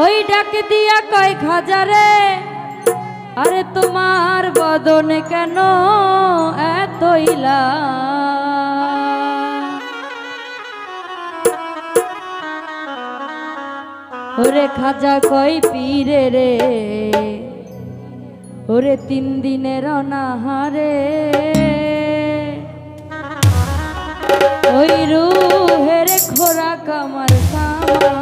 ওই ডাক দিয়া কয় খাজারে, আরে তোমার বদনে কেন এতইলা ওরে খাজা কই পীরে রে, ওরে তিন দিনের অনাহারে। ওই রুহের খোরাক আমার সামাগা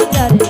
রাজার